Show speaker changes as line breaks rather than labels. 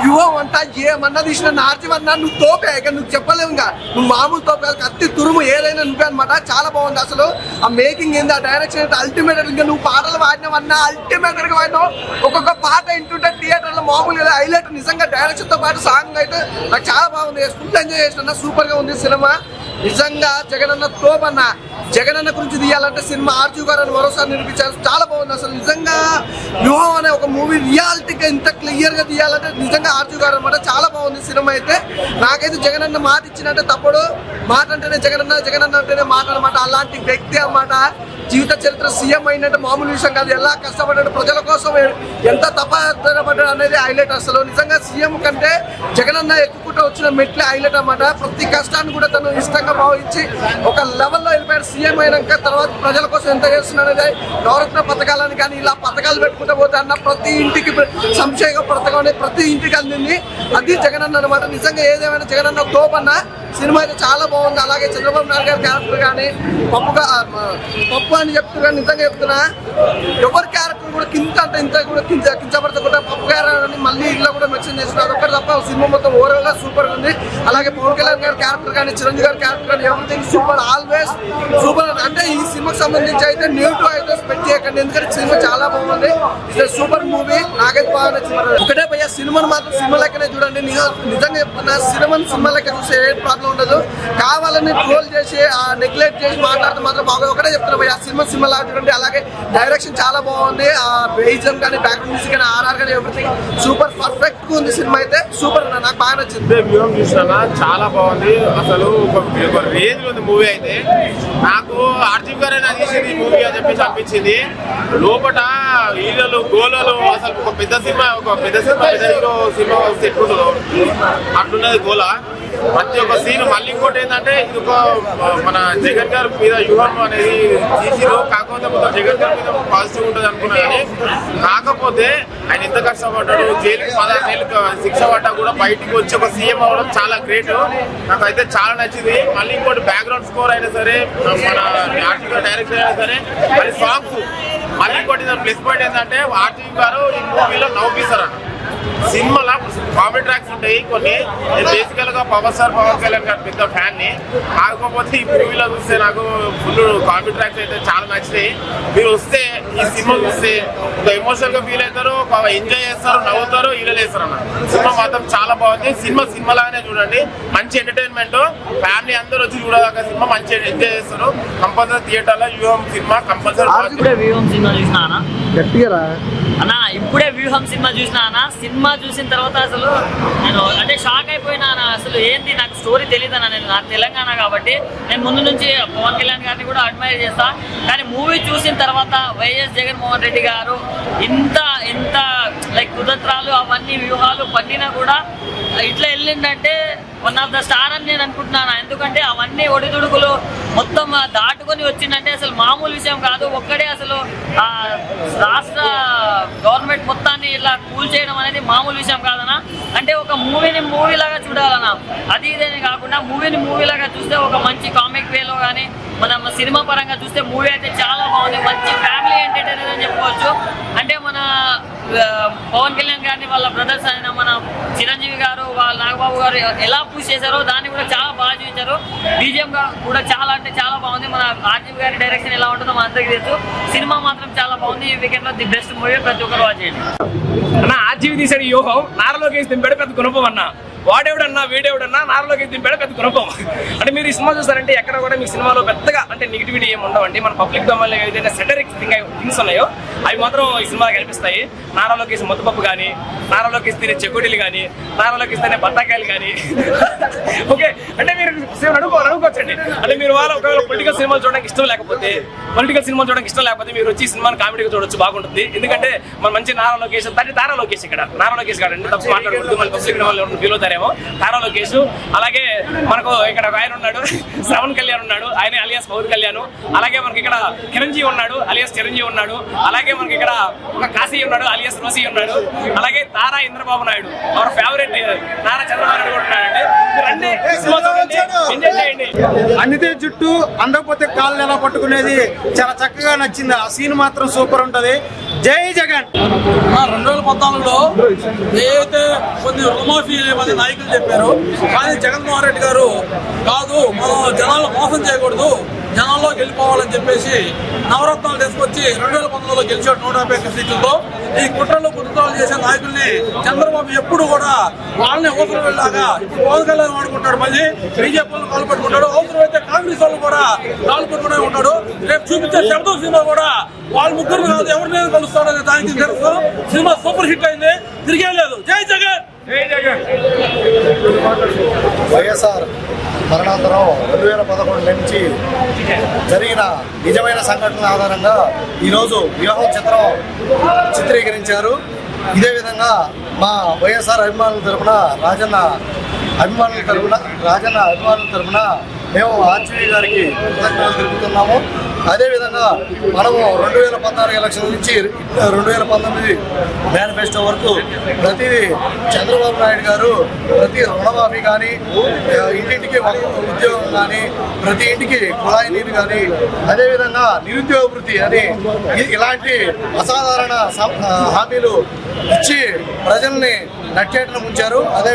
మొత్తం వ్యూహం అంతా ఏమన్నా తీసిన నార్జీవన్నా నువ్వు తోపే ఇక నువ్వు చెప్పలేవు ఇంకా. నువ్వు మామూలు తోపే కత్తి తురుము ఏదైనా నువ్వే అనమాట చాలా బాగుంది అసలు. ఆ మేకింగ్ ఏంది ఆ డైరెక్షన్ ఏంటి? అల్టిమేట్ ఇంకా నువ్వు పాటలు పాడినవన్నా అల్టిమేట్గా పాడినావు ఒక్కొక్క పాట వింటుంటే థియేటర్లో మామూలుగా హైలైట్ నిజంగా డైరెక్షన్తో పాటు సాంగ్ అయితే నాకు చాలా బాగుంది. ఫుల్ ఎంజాయ్ చేసిన సూపర్గా ఉంది సినిమా. నిజంగా జగనన్న తోపన్నా. జగనన్న గురించి తీయాలంటే సినిమా ఆర్జు గారు అని మరోసారి నిర్మించారు. చాలా బాగుంది. అసలు నిజంగా వ్యూహం అనే ఒక మూవీ రియాలిటీగా ఇంత క్లియర్గా తీయాలంటే నిజంగా ఆర్జు గారు అనమాట చాలా బాగుంది సినిమా అయితే. నాకైతే జగనన్న మాట ఇచ్చినట్టే తప్పుడు. మాట అంటేనే జగనన్న జగనన్న అంటేనే మాట అనమాట అలాంటి వ్యక్తి అనమాట జీవిత చరిత్ర సీఎం అయినట్టు మామూలు విషయం కాదు. ఎలా కష్టపడ్డాడు ప్రజల కోసం ఎంత తపడ్డాడు అనేది హైలైట్ అసలు. నిజంగా సీఎం కంటే జగనన్న ఎక్కుకుంటూ వచ్చిన మెట్లే హైలైట్ అనమాట ప్రతి కష్టాన్ని కూడా తను ఇష్టంగా భావించి ఒక లెవెల్లో వెళ్ళిపోయాడు సీఎం అయినాక. తర్వాత ప్రజల కోసం ఎంత చేస్తున్నాడు అనేది నవరత్న పథకాలని కానీ ఇలా పథకాలు పెట్టుకుంటూ పోతే అన్న ప్రతి ఇంటికి సంక్షేమ పథకం అనేది ప్రతి ఇంటికి అందింది. అది జగనన్న అనమాట నిజంగా ఏదేమైనా జగనన్న తోపన్నా సినిమా అయితే చాలా బాగుంది. అలాగే చంద్రబాబు నాయుడు గారి క్యారెక్టర్ కానీ పప్పుగా పప్పు అని చెప్తున్నా నిజంగా చెప్తున్నా ఎవరి క్యారెక్టర్ కూడా కింద అంటే ఇంత కూడా కింద కించపడతకుండా పప్పు క్యారెక్టర్ అని మళ్ళీ ఇల్లు కూడా మెన్షన్ చేస్తున్నారు. ఒకటి తప్ప సినిమా మొత్తం ఓవరాల్గా సూపర్ ఉంది. అలాగే పవన్ కళ్యాణ్ గారి క్యారెక్టర్ కానీ చిరంజీవి గారి క్యారెక్టర్ కానీ ఎవ్రీథింగ్ సూపర్ ఆల్వేస్ సూపర్ అంటే ఈ సినిమాకి సంబంధించి అయితే న్యూట్రో అయితే స్పెక్ట్ చేయకండి. ఎందుకంటే సినిమా చాలా బాగుంది. ఇట్స్ సూపర్ మూవీ నాకైతే బాగా నచ్చింది ఒకటే సినిమాను మాత్రం సినిమా లెక్కనే చూడండి. నిజంగా చెప్తున్నా సినిమాను సినిమా లెక్క చూసే ఏ ప్రాబ్లం ఉండదు. కావాలని ట్రోల్ చేసి నెగ్లెక్ట్ చేసి మాట్లాడితే మాత్రం బాగా ఒకటే చెప్తున్నా ఆ సినిమా సినిమా లాగా చూడండి. అలాగే డైరెక్షన్ చాలా బాగుంది. ఆ బేయిజం కానీ బ్యాక్గ్రౌండ్ మ్యూజిక్ కానీ ఆర్ఆర్ కానీ ఎవ్రీథింగ్ సూపర్ పర్ఫెక్ట్గా ఉంది సినిమా అయితే. సూపర్ నాకు బాగా నచ్చింది.
వ్యూహం చూసినా చాలా బాగుంది. అసలు ఒక రేంజ్ ఉంది మూవీ అయితే. నాకు అర్జున్ గారు తీసింది మూవీ అని చెప్పేసి అనిపించింది. లోపల హీరోలు గోలలు అసలు ఒక పెద్ద సినిమా ఒక పెద్ద సినిమా ఏదైతే సినిమా వస్తే ఎట్లుంటుందో. అట్లున్నది గోల. ప్రతి ఒక్క సీన్ మళ్ళీ ఇంకోటి ఏంటంటే ఇది ఒక మన జగన్ గారి మీద వ్యూహం అనేది తీసిరు కాకపోతే కొంత జగన్ గారి మీద పాజిటివ్ ఉంటుంది అనుకున్నా కానీ కాకపోతే ఆయన ఎంత కష్టపడ్డాడు జైలుకి పదహారు నెలలు శిక్ష పడ్డా కూడా బయటికి వచ్చి ఒక సీఎం అవ్వడం చాలా గ్రేట్ నాకైతే చాలా నచ్చింది. మళ్ళీ ఇంకోటి బ్యాక్గ్రౌండ్ స్కోర్ అయినా సరే మన ఆర్టికల్ డైరెక్షన్ అయినా సరే అది సాంగ్స్ మళ్ళీ ఇంకోటి ప్లస్ పాయింట్ ఏంటంటే ఆర్టీ గారు ఈ మూవీలో నవ్వుపిస్తారు అన్న సినిమాల కామెడీ ట్రాక్స్ ఉంటాయి కొన్ని. నేను బేసికల్గా పవర్ స్టార్ పవన్ కళ్యాణ్ గారి పెద్ద ఫ్యాన్ని కాకపోతే ఈ మూవీలో చూస్తే నాకు ఫుల్ కామెడీ ట్రాక్స్ అయితే చాలా నచ్చినాయి. మీరు వస్తే ఈ సినిమా చూస్తే ఒక ఎమోషనల్గా ఫీల్ అవుతారు ఎంజాయ్ చేస్తారు నవ్వుతారు ఇలా చేస్తారు అన్న. సినిమా మాత్రం చాలా బాగుంది. సినిమా సినిమా లాగానే చూడండి. మంచి ఎంటర్టైన్మెంట్ ఫ్యామిలీ అందరూ వచ్చి చూడదాకా సినిమా మంచి ఎంజాయ్ చేస్తారు. కంపల్సరీ థియేటర్లో సినిమా కంపల్సరీ
అన్న
గట్టిగా
అన్న ఇప్పుడే వ్యూహం సినిమా చూసినా అన్న సినిమా చూసిన తర్వాత అసలు నేను అంటే షాక్ అయిపోయినా అన్న అసలు ఏంటి నాకు స్టోరీ తెలియదు అన్న నేను నా తెలంగాణ కాబట్టి నేను ముందు నుంచి పవన్ కళ్యాణ్ గారిని కూడా అడ్మైర్ చేస్తా. కానీ మూవీ చూసిన తర్వాత వైఎస్ జగన్మోహన్ రెడ్డి గారు ఇంత ఇంత లైక్ కుతంత్రాలు అవన్నీ వ్యూహాలు పన్నినా కూడా ఇట్లా వెళ్ళిందంటే వన్ ఆఫ్ ద స్టార్ అని నేను అనుకుంటున్నాను. ఎందుకంటే అవన్నీ ఒడిదుడుకులు మొత్తం దాటుకొని వచ్చిందంటే అసలు మామూలు విషయం కాదు. ఒక్కడే అసలు ఆ రాష్ట్ర గవర్నమెంట్ మొత్తాన్ని ఇలా కూల్ చేయడం అనేది మామూలు విషయం కాదనా అంటే ఒక మూవీని మూవీలాగా చూడాలన్నా. అది ఇదేనే కాకుండా మూవీని మూవీ లాగా చూస్తే ఒక మంచి కామిక్ వేలో కానీ మనం సినిమా పరంగా చూస్తే మూవీ అయితే చాలా బాగుంది. మంచి ఫ్యామిలీ ఎంటర్టైనర్ అని చెప్పుకోవచ్చు. అంటే మన పవన్ కళ్యాణ్ గారిని వాళ్ళ బ్రదర్స్ అయిన మన చిరంజీవి గారు వాళ్ళ నాగబాబు గారు ఎలా పూజ చేశారో దాన్ని కూడా చాలా బాగా చూపించారు. బీజిఎం కూడా చాలా అంటే చాలా బాగుంది. మన ఆర్జీవి గారి డైరెక్షన్ ఎలా ఉంటుందో మన అందరికీ తెలుసు. సినిమా మాత్రం చాలా బాగుంది. ఈ వీకెండ్లో ది బెస్ట్ మూవీ ప్రతి ఒక్కరు వాచ్ చేయండి.
అన్న ఆర్జీవి తీసాడు ఈ యోహం నారలోకి దింపాడు పెద్ద గుణపం అన్న వాడేవిడన్నా వీడేవిడన్నా నారలోకి దింపాడు పెద్ద గుణపం అంటే మీరు ఈ సినిమా చూస్తారంటే ఎక్కడ కూడా మీ సినిమాలో పెద్దగా అంటే నెగిటివిటీ ఏమి ఉండవండి. మన పబ్లిక్ డొమైన్ ఏదైనా సెటరిక్ థింగ్ థింగ్స్ ఉన్నాయో అవి మాత్రం ఈ సినిమాలో కనిపిస్తాయి. నారాలోకి ముద్దపప్పు కానీ నారాలోకి తినే చెక్కుడీలు కానీ నారాలోకి తినే బత్తాకాయలు కానీ ఓకే అంటే మీరు సేమ్ అడుగుకోవచ్చండి అంటే మీరు వాళ్ళ ఒకవేళ పొలిటికల్ సినిమాలు చూడడానికి ఇష్టం లేకపోతే పొలిటికల్ సినిమాలు చూడడానికి ఇష్టం లేకపోతే మీరు వచ్చి సినిమాని కామెడీగా చూడొచ్చు బాగుంటుంది. ఎందుకంటే మన మంచి నారా లోకేష్ తండ్రి తారా లోకేష్ ఇక్కడ. నారా లోకేష్ గారు అండి తప్పు మాట్లాడకూడదు మన పబ్లిక్ వాళ్ళు ఫీల్ అవుతారేమో తారా లోకేష్. అలాగే మనకు ఇక్కడ ఒక ఆయన ఉన్నాడు. శ్రవణ్ కళ్యాణ్ ఉన్నాడు. ఆయన అలియాస్ పౌర్ కళ్యాణ్. అలాగే మనకి ఇక్కడ చిరంజీవి ఉన్నాడు. అలియాస్ చిరంజీవి ఉన్నాడు. అలాగే మనకి ఇక్కడ ఒక కాశీ ఉన్నాడు. అలియాస్ రోసి ఉన్నాడు. అలాగే తారా ఇంద్రబాబు నాయుడు. అవర్ ఫేవరెట్ నారా చంద్రబాబు నాయుడు కూడా ఉన్నాడండి.
అందితే జుట్టు అందకపోతే కాళ్ళు ఎలా పట్టుకునేది? చాలా చక్కగా నచ్చింది. ఆ సీన్ మాత్రం సూపర్ ఉంటది. జై జగన్.
రెండు వేల పద్నాలుగులో ఏదైతే కొన్ని రుణమాఫీ మంది నాయకులు చెప్పారు కానీ జగన్మోహన్ రెడ్డి గారు కాదు మనం జనాలను మోసం చేయకూడదు. జనంలో గెలిపోవాలని చెప్పేసి నవరత్నాలు తీసుకొచ్చి రెండు వేల పంతొమ్మిదిలో గెలిచాడు నూట యాభై ఒక్క సీట్లతో. ఈ కుట్రలు కుటుంబాలు చేసే నాయకుల్ని చంద్రబాబు ఎప్పుడు కూడా వాళ్ళని అవసరం వెళ్ళాగా ఇప్పుడు పవన్ కళ్యాణ్ వాడుకుంటాడు మళ్ళీ బీజేపీ వాళ్ళు కాలు అవసరం అయితే కాంగ్రెస్ వాళ్ళు కూడా కాలు ఉంటాడు. రేపు చూపించే శబ్దం సినిమా కూడా వాళ్ళ ముగ్గురు కాదు ఎవరిని కలుస్తాడనే దానికి తెలుసు. సినిమా సూపర్ హిట్ అయింది. తిరిగే లేదు. జై జగన్!
వైఎస్ఆర్ మరణాంతరం రెండు వేల పదకొండు నుంచి జరిగిన నిజమైన సంఘటనల ఆధారంగా ఈరోజు వివాహం చిత్రం చిత్రీకరించారు. ఇదే విధంగా మా వైఎస్ఆర్ అభిమానుల తరపున రాజన్న అభిమానుల తరపున రాజన్న అభిమానుల తరపున మేము ఆర్జీవీ గారికి కృతజ్ఞతలు తెలుపుతున్నాము. అదేవిధంగా మనము రెండు వేల పద్నాలుగు ఎలక్షన్ నుంచి రెండు వేల పంతొమ్మిది మేనిఫెస్టో వరకు ప్రతిదీ చంద్రబాబు నాయుడు గారు ప్రతి రుణమాఫీ కానీ ఇంటింటికి ఉద్యోగం కానీ ప్రతి ఇంటికి కుళాయి నీరు కానీ అదేవిధంగా నిరుద్యోగ వృత్తి అని ఇలాంటి అసాధారణ హామీలు ఇచ్చి ప్రజల్ని నట్టేటను ఉంచారు అదే